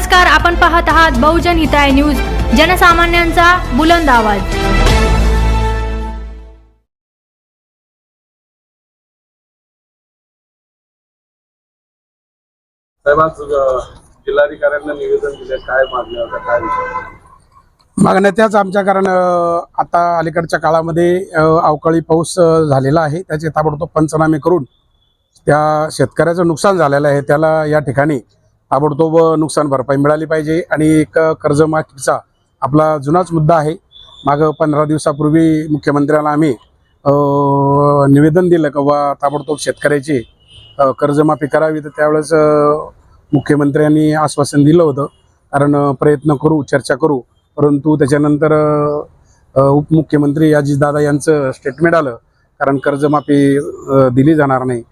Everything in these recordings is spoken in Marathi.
नमस्कार आपण पाहत आहात बहुजन हिताय न्यूज जनसामान्यांचा बुलंद आवाज. साहेब आज अ, जिल्हाधिकाऱ्यांना निवेदन दिले काय मागण्या होत्या काय विषय मागण्या त्याच आमच्या कारण आता अलीकडच्या काळामध्ये अवकाळी पाऊस झालेला आहे. त्याचे ताबडतोब पंचनामे करून त्या शेतकऱ्याचं नुकसान झालेलं आहे. त्याला या ठिकाणी ताबडतोब नुकसान भरपाई मिळाली पाहिजे. आणि एक कर्जमाफीचा आपला जुनाच मुद्दा आहे. मागं पंधरा दिवसापूर्वी मुख्यमंत्र्याला आम्ही निवेदन दिलं का बा ताबडतोब शेतकऱ्याची कर्जमाफी करावी. तर त्यावेळेस मुख्यमंत्र्यांनी आश्वासन दिलं होतं. कारण प्रयत्न करू चर्चा करू. परंतु त्याच्यानंतर उपमुख्यमंत्री अजितदादा यांचं स्टेटमेंट आलं. कारण कर्जमाफी दिली जाणार नाही.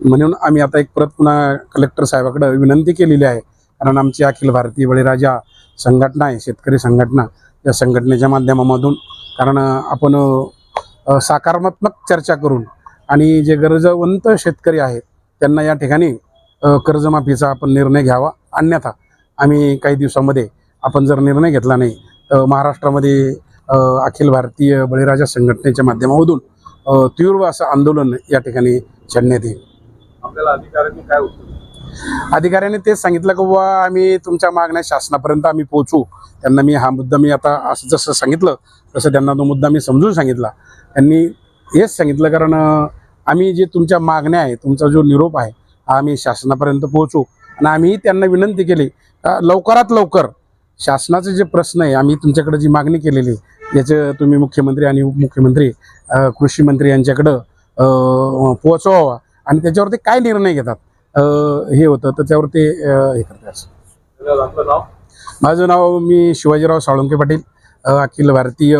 म्हणून आम्ही आता एक परत पुन्हा कलेक्टर साहेबाकडे विनंती केलेली आहे. कारण आमची अखिल भारतीय बळीराजा संघटना आहे शेतकरी संघटना या संघटनेच्या माध्यमामधून. कारण आपण सकारात्मक चर्चा करून आणि जे गरजवंत शेतकरी आहेत त्यांना या ठिकाणी कर्जमाफीचा आपण निर्णय घ्यावा. अन्यथा आम्ही काही दिवसामध्ये आपण जर निर्णय घेतला नाही तर महाराष्ट्रामध्ये अखिल भारतीय बळीराजा संघटनेच्या माध्यमामधून तीव्र असं आंदोलन या ठिकाणी छेडण्यात येईल. आपल्याला अधिकाऱ्यांनी काय उत्तर अधिकाऱ्यांनी तेच सांगितलं की बुवा आम्ही तुमच्या मागण्या शासनापर्यंत आम्ही पोहोचू. त्यांना मी हा मुद्दा मी आता असं जसं सांगितलं तसं त्यांना तो मुद्दा मी समजून सांगितला. त्यांनी हेच सांगितलं कारण आम्ही जे तुमच्या मागण्या आहे तुमचा जो निरोप आहे हा आम्ही शासनापर्यंत पोहोचू. आणि आम्हीही त्यांना विनंती केली लवकरात लवकर शासनाचे जे प्रश्न आहे आम्ही तुमच्याकडे जी मागणी केलेली आहे, याचं तुम्ही मुख्यमंत्री आणि उपमुख्यमंत्री कृषी मंत्री यांच्याकडं पोहोचवावा. आणि त्याच्यावरती काय निर्णय घेतात? हे होतं त्याच्यावर ते हे करतात. माझं नाव मी शिवाजीराव साळुंके पाटील अखिल भारतीय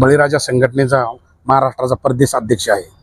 बळीराजा संघटनेचा महाराष्ट्राचा प्रदेश अध्यक्ष आहे.